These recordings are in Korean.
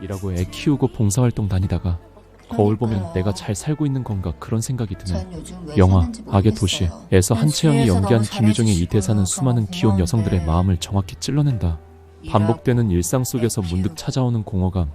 이라고 애 키우고 봉사활동 다니다가 거울 보면 내가 잘 살고 있는 건가 그런 생각이 드네. 전 요즘 왜 영화 사는지 악의 모르겠어요. 도시에서 난 한채영이 연기한 너무 김유정의 이 잘해주시고 대사는 수많은 귀여운 고마운데 여성들의 마음을 정확히 찔러낸다. 반복되는 일상 속에서 문득 찾아오는 공허감.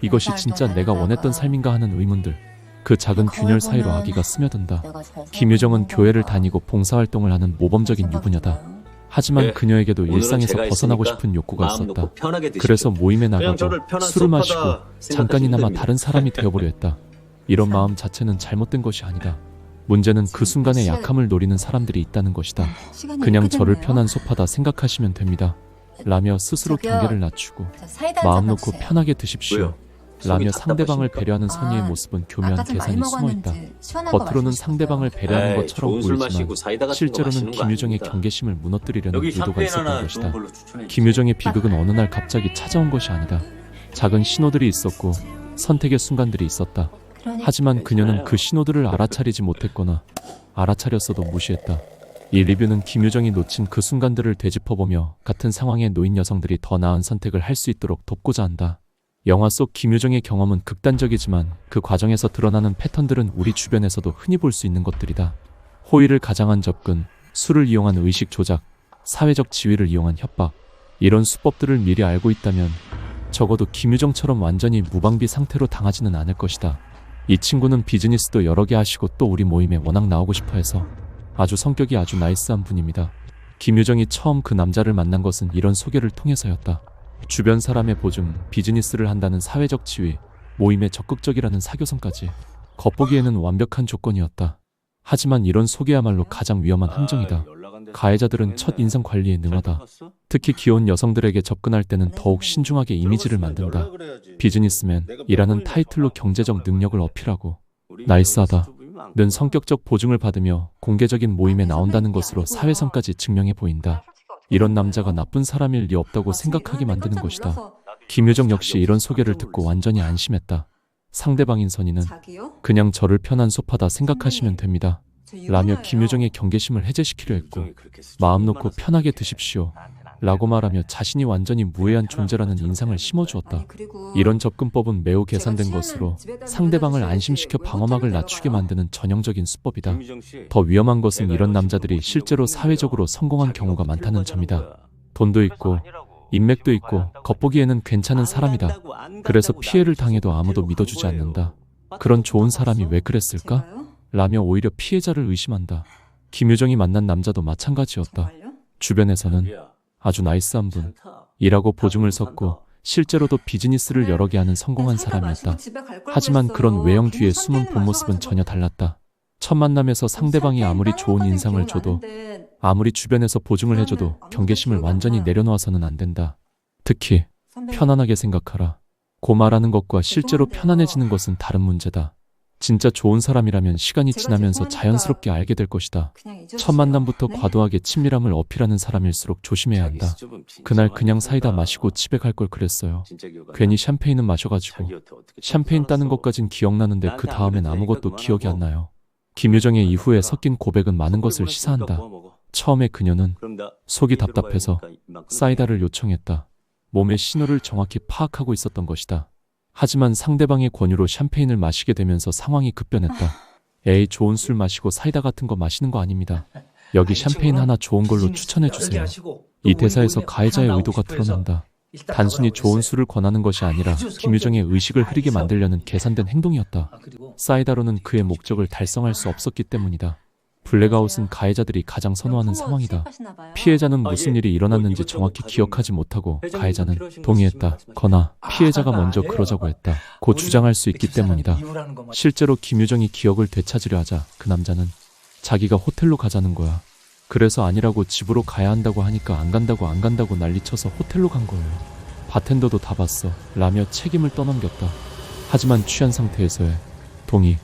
이것이 진짜 내가 원했던 삶인가 하는 의문들. 그 작은 균열 사이로 아기가 스며든다. 내가 잘 살고 김유정은 있는 교회를? 다니고 봉사활동을 하는 모범적인 유부녀다. 하지만 예, 그녀에게도 일상에서 벗어나고 싶은 욕구가 있었다. 그래서 모임에 나가고 술을 마시고 잠깐이나마. 다른 사람이 되어보려 했다. 이런 마음 자체는 잘못된 것이 아니다. 문제는 그 순간의 약함을 노리는 사람들이 있다는 것이다. 시간이 그냥 저를. 편한 소파다 생각하시면 됩니다. 라며 스스로 저기요. 경계를 낮추고 마음 놓고. 편하게 드십시오. 라며 상대방을? 배려하는 선의의 아, 모습은 교묘한 계산이 숨어 있다. 먹었는지 시원한 거 겉으로는 상대방을 싶어요. 배려하는 것처럼 보이지만 실제로는 김유정의. 경계심을 무너뜨리려는 의도가 있었던 것이다. 김유정의 비극은 어느 날 갑자기 찾아온 것이 아니다. 작은 신호들이 있었고 선택의 순간들이 있었다. 그러니까 하지만 그녀는 그 신호들을 알아차리지 못했거나 알아차렸어도 무시했다. 이 리뷰는 김유정이 놓친 그 순간들을 되짚어보며 같은 상황에 놓인 여성들이 더 나은 선택을 할 수 있도록 돕고자 한다. 영화 속 김유정의 경험은 극단적이지만 그 과정에서 드러나는 패턴들은 우리 주변에서도 흔히 볼 수 있는 것들이다. 호의를 가장한 접근, 술을 이용한 의식 조작, 사회적 지위를 이용한 협박, 이런 수법들을 미리 알고 있다면 적어도 김유정처럼 완전히 무방비 상태로 당하지는 않을 것이다. 이 친구는 비즈니스도 여러 개 하시고 또 우리 모임에 워낙 나오고 싶어 해서 아주 성격이 아주 나이스한 분입니다. 김유정이 처음 그 남자를 만난 것은 이런 소개를 통해서였다. 주변 사람의 보증, 비즈니스를 한다는 사회적 지위, 모임에 적극적이라는 사교성까지 겉보기에는 완벽한 조건이었다. 하지만 이런 소개야말로 가장 위험한 함정이다. 아, 가해자들은 첫. 인상 관리에 잘 능하다. 특히 귀여운 여성들에게 접근할 때는 더욱 신중하게 이미지를 만든다. 비즈니스맨이라는 타이틀로 경제적 능력을 어필하고 나이스하다. 는 성격적 보증을 받으며 공개적인 모임에 나온다는 것으로 사회성까지 증명해 보인다. 이런 남자가 나쁜 사람일 리 없다고 생각하게 만드는 것이다. 김유정 역시 이런 소개를 듣고 완전히 안심했다. 상대방인 자기요? 그냥 저를 편한 소파다 생각하시면 됩니다. 저 라며. 김유정의 경계심을 해제시키려 했고 마음 놓고 편하게 드십시오. 라고 말하며 자신이 완전히 무해한 존재라는 인상을 심어주었다. 이런 접근법은 매우 계산된 것으로 상대방을 안심시켜 왜 방어막을 낮추게? 만드는 전형적인 수법이다. 씨, 더 위험한 것은 이런 남자들이 모시려고 실제로. 사회적으로 성공한 경우가 많다는 점이다. 돈도 있고 인맥도 있고 겉보기에는 괜찮은 안 사람이다. 그래서 피해를 당해도 아무도 믿어주지. 않는다. 그런 좋은 사람이 왜 그랬을까? 라며 오히려 피해자를 의심한다. 김유정이 만난 남자도 마찬가지였다. 주변에서는 아주 나이스한. 분이라고 보증을 섰고 실제로도 비즈니스를 여러 개 하는 성공한 사이다 사람이었다. 하지만. 그런 외형 뒤에 숨은 본 모습은 전혀 달랐다. 첫 만남에서 상대방이 아무리 좋은 인상을 줘도 아무리 주변에서 보증을 해줘도 경계심을 완전히. 내려놓아서는 안 된다. 특히 편안하게 생각하라. 고 말하는 것과 실제로 죄송한데요. 편안해지는 것은 다른 문제다. 진짜 좋은 사람이라면 시간이 지나면서 자연스럽게 알게 될 것이다. 첫 만남부터 네? 과도하게 친밀함을 어필하는 사람일수록 조심해야 한다. 그날 그냥 사이다. 마시고 집에 갈 걸 그랬어요. 괜히 나. 샴페인은 마셔가지고 샴페인 따는? 것까진 기억나는데 그 다음엔 아무것도. 기억이 안 나요. 김유정의 이후에 그러니까. 섞인 고백은 많은 것을 시사한다. 처음에 그녀는 속이 답답해서. 사이다를 요청했다. 몸의 신호를 정확히 파악하고 있었던 것이다. 하지만 상대방의 권유로 샴페인을 마시게 되면서 상황이 급변했다. 에이 좋은 술 마시고 사이다 같은 거 마시는 거 아닙니다. 여기 샴페인 하나 좋은 걸로 추천해 주세요. 이 대사에서 가해자의 의도가 드러난다. 단순히 좋은 술을 권하는 것이 아니라 김유정의 의식을 흐리게 만들려는 계산된 행동이었다. 사이다로는 그의 목적을 달성할 수 없었기 때문이다. 블랙아웃은 가해자들이 가장 선호하는 상황이다. 피해자는 아, 무슨 예. 일이 일어났는지 이것저것 정확히 기억하지 못하고 가해자는 동의했다. 거나 아, 피해자가 먼저 아니에요. 그러자고 했다. 고 주장할 수 있기 때문이다. 실제로 김유정이 기억을 되찾으려 하자 그 남자는 자기가 호텔로 가자는 거야. 그래서 아니라고 집으로 가야 한다고 하니까 안 간다고 안 간다고 난리쳐서 호텔로 간 거예요. 바텐더도 다 봤어. 라며 책임을 떠넘겼다. 하지만 취한 상태에서의 동의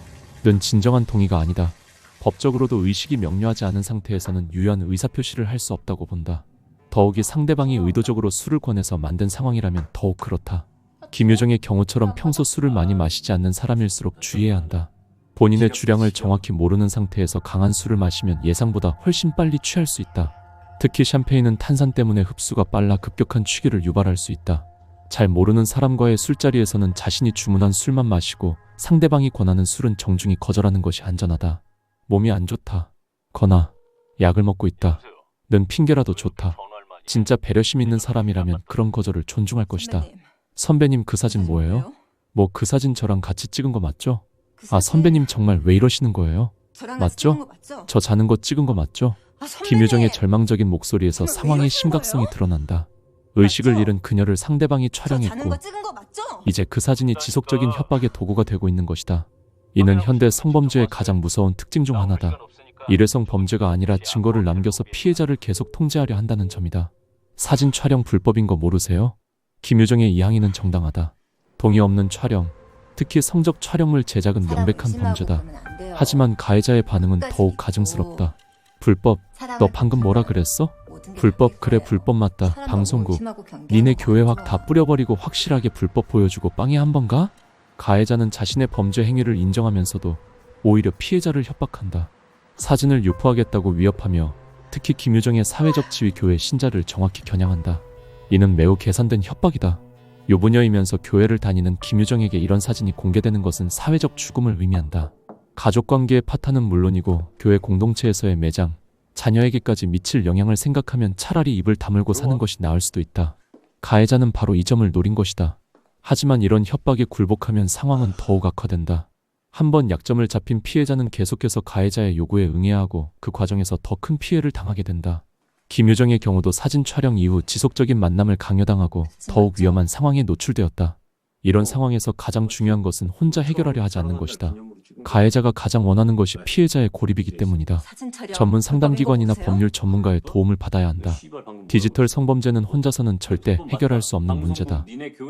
는 진정한 동의가 아니다. 법적으로도 의식이 명료하지 않은 상태에서는 유효한 의사표시를 할 수 없다고 본다. 더욱이 상대방이 의도적으로 술을 권해서 만든 상황이라면 더욱 그렇다. 김유정의 경우처럼 평소 술을 많이 마시지 않는 사람일수록 주의해야 한다. 본인의 주량을 정확히 모르는 상태에서 강한 술을 마시면 예상보다 훨씬 빨리 취할 수 있다. 특히 샴페인은 탄산 때문에 흡수가 빨라 급격한 취기를 유발할 수 있다. 잘 모르는 사람과의 술자리에서는 자신이 주문한 술만 마시고 상대방이 권하는 술은 정중히 거절하는 것이 안전하다. 몸이 안 좋다. 거나 약을 먹고 있다. 는 핑계라도 좋다. 진짜 배려심 있는 사람이라면 그런 거절을 존중할 것이다. 선배님, 그 사진 뭐예요? 뭐예요? 뭐그 사진 저랑 같이 찍은 거 맞죠? 그아 선배님 정말 왜 이러시는 거예요? 맞죠? 저 자는 거 찍은 거 맞죠? 아! 김유정의 절망적인 목소리에서 상황의 심각성이? 드러난다. 의식을? 잃은 그녀를 상대방이 촬영했고? 이제 그 사진이 지속적인 협박의 도구가 되고 있는 것이다. 이는 현대 성범죄의 가장 무서운 특징 중 하나다. 일회성 범죄가 아니라 증거를 남겨서 피해자를 계속 통제하려 한다는 점이다. 사진 촬영 불법인 거 모르세요? 김유정의 이 항의는 정당하다. 동의 없는 촬영, 특히 성적 촬영물 제작은 명백한 범죄다. 하지만 가해자의 반응은 더욱 가증스럽다. 불법, 너 방금 뭐라 그랬어? 불법 그래. 불법 맞다. 방송국. 니네 거 교회 안 확. 다 뿌려버리고 확실하게 불법 보여주고 빵에 한 번가? 가해자는 자신의 범죄 행위를 인정하면서도 오히려 피해자를 협박한다. 사진을 유포하겠다고 위협하며 특히 김유정의 사회적 지위 교회 신자를 정확히 겨냥한다. 이는 매우 계산된 협박이다. 유부녀이면서 교회를 다니는 김유정에게 이런 사진이 공개되는 것은 사회적 죽음을 의미한다. 가족 관계의 파탄은 물론이고 교회 공동체에서의 매장, 자녀에게까지 미칠 영향을 생각하면 차라리 입을 다물고 사는 것이 나을 수도 있다. 가해자는 바로 이 점을 노린 것이다. 하지만 이런 협박에 굴복하면 상황은 더욱 악화된다. 한 번 약점을 잡힌 피해자는 계속해서 가해자의 요구에 응해야 하고 그 과정에서 더 큰 피해를 당하게 된다. 김유정의 경우도 사진 촬영 이후 지속적인 만남을 강요당하고 더욱 위험한 상황에 노출되었다. 이런 상황에서 가장 중요한 것은 혼자 해결하려 하지 않는 것이다. 가해자가 가장 원하는 것이 피해자의 고립이기 때문이다. 전문 상담기관이나 법률 전문가의 도움을 받아야 한다. 디지털 성범죄는 혼자서는 절대 해결할 수 없는 문제다.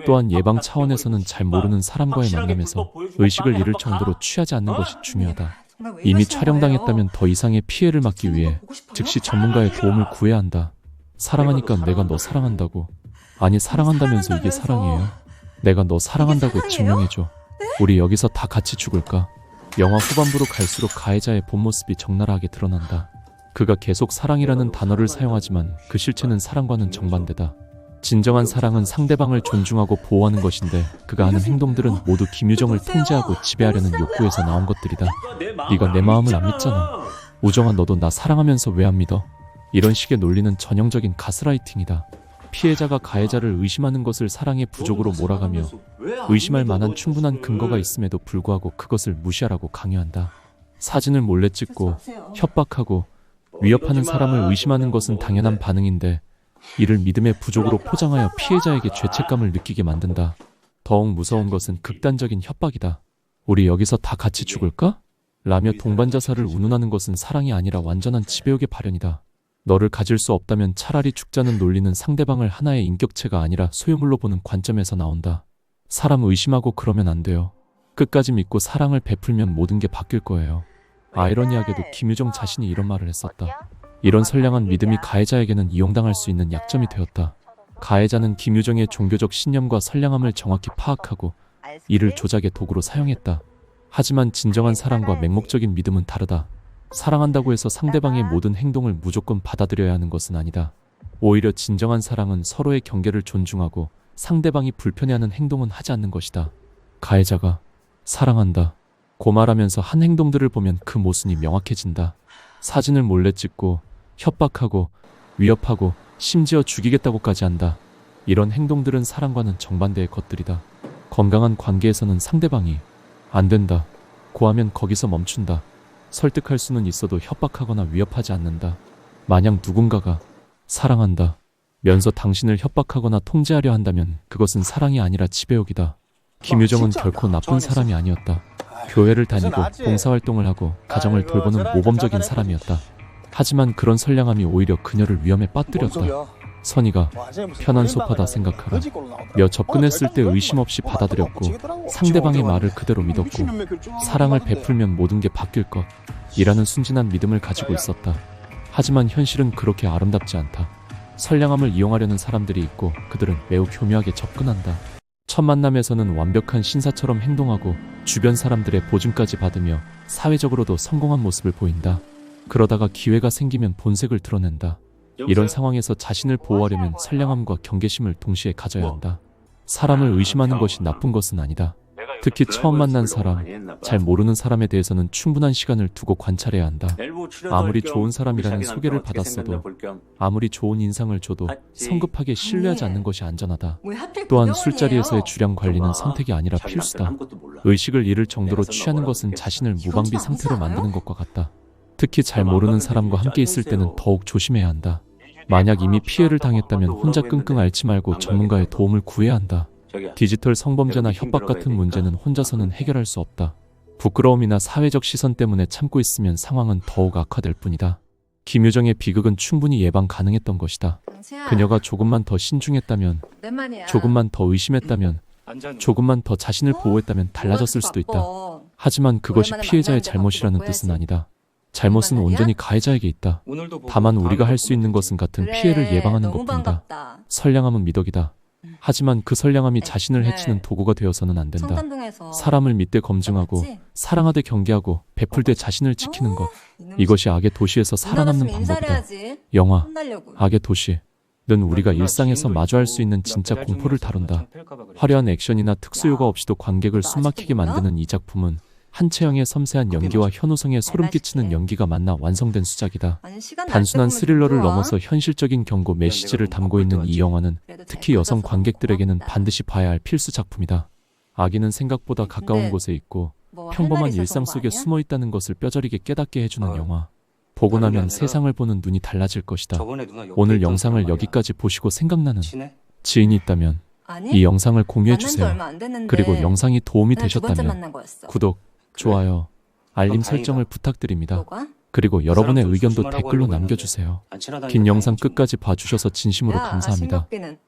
또한 예방 차원에서는 잘 모르는 사람과의 만남에서 의식을 잃을 정도로 취하지 않는 것이 중요하다. 정말 왜 이미 촬영당했다면 더 이상의 피해를 막기? 위해? 즉시 전문가의 도움을 구해야 한다. 사랑하니까 내가 너 사랑한다고. 아니 사랑한다면서 이게 사랑이에요. 내가 너 사랑한다고? 증명해줘. 우리 여기서 다 같이 죽을까? 영화 후반부로 갈수록 가해자의 본 모습이 적나라하게 드러난다. 그가 계속 사랑이라는 단어를 사용하지만 그 실체는 사랑과는 정반대다. 진정한 사랑은 상대방을 존중하고 보호하는 것인데 그가 하는 행동들은 모두 김유정을 통제하고 지배하려는 욕구에서 나온 것들이다. 네가 내 마음을 안 믿잖아. 우정아 너도 나 사랑하면서 왜 안 믿어? 이런 식의 논리는 전형적인 가스라이팅이다. 피해자가 가해자를 의심하는 것을 사랑의 부족으로 몰아가며 의심할 만한 충분한 근거가 있음에도 불구하고 그것을 무시하라고 강요한다. 사진을 몰래 찍고. 협박하고 위협하는 사람을 의심하는 것은 당연한 반응인데 이를 믿음의 부족으로 포장하여 피해자에게 죄책감을 느끼게 만든다. 더욱 무서운 것은 극단적인 협박이다. 우리 여기서 다 같이 죽을까? 라며 동반 자살을 운운하는 것은 사랑이 아니라 완전한 지배욕의 발현이다. 너를 가질 수 없다면 차라리 죽자는 논리는 상대방을 하나의 인격체가 아니라 소유물로 보는 관점에서 나온다. 사람 의심하고 그러면 안 돼요. 끝까지 믿고 사랑을 베풀면 모든 게 바뀔 거예요. 아이러니하게도 김유정 자신이 이런 말을 했었다. 이런 선량한 믿음이 가해자에게는 이용당할 수 있는 약점이 되었다. 가해자는 김유정의 종교적 신념과 선량함을 정확히 파악하고 이를 조작의 도구로 사용했다. 하지만 진정한 사랑과 맹목적인 믿음은 다르다. 사랑한다고 해서 상대방의 모든 행동을 무조건 받아들여야 하는 것은 아니다. 오히려 진정한 사랑은 서로의 경계를 존중하고 상대방이 불편해하는 행동은 하지 않는 것이다. 가해자가 사랑한다. 고말하면서 한 행동들을 보면 그 모순이 명확해진다. 사진을 몰래 찍고 협박하고 위협하고 심지어 죽이겠다고까지 한다. 이런 행동들은 사랑과는 정반대의 것들이다. 건강한 관계에서는 상대방이 안 된다. 고하면 거기서 멈춘다. 설득할 수는 있어도 협박하거나 위협하지 않는다. 만약 누군가가 사랑한다. 면서 당신을 협박하거나 통제하려 한다면 그것은 사랑이 아니라 지배욕이다. 김유정은 결코 나쁜 사람이 아니었다. 교회를 다니고 봉사활동을 하고 가정을 돌보는 모범적인 사람이었다. 하지만 그런 선량함이 오히려 그녀를 위험에 빠뜨렸다. 선이가 편한 소파다 생각하라. 며 접근했을 때 의심 없이 받아들였고 상대방의 말을 그대로 믿었고 사랑을 베풀면 모든 게 바뀔 것 이라는 순진한 믿음을 가지고 있었다. 하지만 현실은 그렇게 아름답지 않다. 선량함을 이용하려는 사람들이 있고 그들은 매우 교묘하게 접근한다. 첫 만남에서는 완벽한 신사처럼 행동하고 주변 사람들의 보증까지 받으며 사회적으로도 성공한 모습을 보인다. 그러다가 기회가 생기면 본색을 드러낸다. 이런 상황에서 자신을 보호하려면 선량함과 경계심을 동시에 가져야 한다. 사람을 의심하는 것이 나쁜 것은 아니다. 특히 처음 만난 사람, 잘 모르는 사람에 대해서는 충분한 시간을 두고 관찰해야 한다. 아무리 좋은 사람이라는 소개를 받았어도 아무리 좋은 인상을 줘도 성급하게 신뢰하지 않는 것이 안전하다. 왜 하필 또한 술자리에서의? 주량 관리는 선택이 아니라 필수다. 의식을 잃을 정도로 취하는 것은 자신을 무방비 상태로? 만드는 것과 같다. 특히 잘 모르는 사람과 함께 있을 때는 더욱 조심해야 한다. 만약 이미 피해를 당했다면 혼자 끙끙 앓지 말고 전문가의 도움을 구해야 한다. 디지털 성범죄나 협박 같은 문제는 혼자서는 해결할 수 없다. 부끄러움이나 사회적 시선 때문에 참고 있으면 상황은 더욱 악화될 뿐이다. 김유정의 비극은 충분히 예방 가능했던 것이다. 그녀가 조금만 더 신중했다면. 조금만 더 의심했다면, 조금만 더 자신을 어? 보호했다면 달라졌을 수도 있다. 하지만 그것이 피해자의 잘못이라는 뜻은. 아니다. 잘못은? 온전히 가해자에게 있다. 다만 우리가 할 수 있는 것은 같은 그래, 피해를 예방하는 너무 것뿐이다. 반갑다. 선량함은 미덕이다. 하지만 그 선량함이 자신을 네. 해치는 도구가 되어서는 안 된다. 청담동에서 사람을 믿되 검증하고? 사랑하되 경계하고 베풀되 자신을 지키는 것. 이놈 이것이 악의 도시에서 살아남는 방법이다. 해야지. 영화 혼나려고. 악의 도시. 는 우리가 일상에서 마주할 수 있는 진짜 공포를 다룬다. 화려한 액션이나 특수요가 없이도 관객을 너 숨막히게? 만드는 이 작품은 한채영의 섬세한 연기와 현우성의 소름 끼치는 연기가 만나 완성된 수작이다. 단순한 스릴러를 좋아. 넘어서 현실적인 경고 메시지를 담고 있는 이 영화는 특히 잘 여성 관객들에게는. 반드시 봐야 할 필수 작품이다. 아기는 생각보다 가까운 곳에 있고 뭐할 평범한 일상 속에? 숨어 있다는 것을 뼈저리게 깨닫게 해주는 어. 영화. 보고 나면 세상을 보는 눈이 달라질 것이다. 오늘 영상을 여기까지 보시고 생각나는? 지인이 있다면? 이 영상을 공유해 만난 지 주세요. 얼마 안 됐는데 그리고 영상이 도움이 되셨다면. 구독, 좋아요, 알림. 설정을 부탁드립니다. 뭐가? 그리고 여러분의 의견도 댓글로 남겨주세요. 안 친하다니까 긴 영상. 끝까지 봐주셔서 진심으로 야, 감사합니다. 싱겁기는.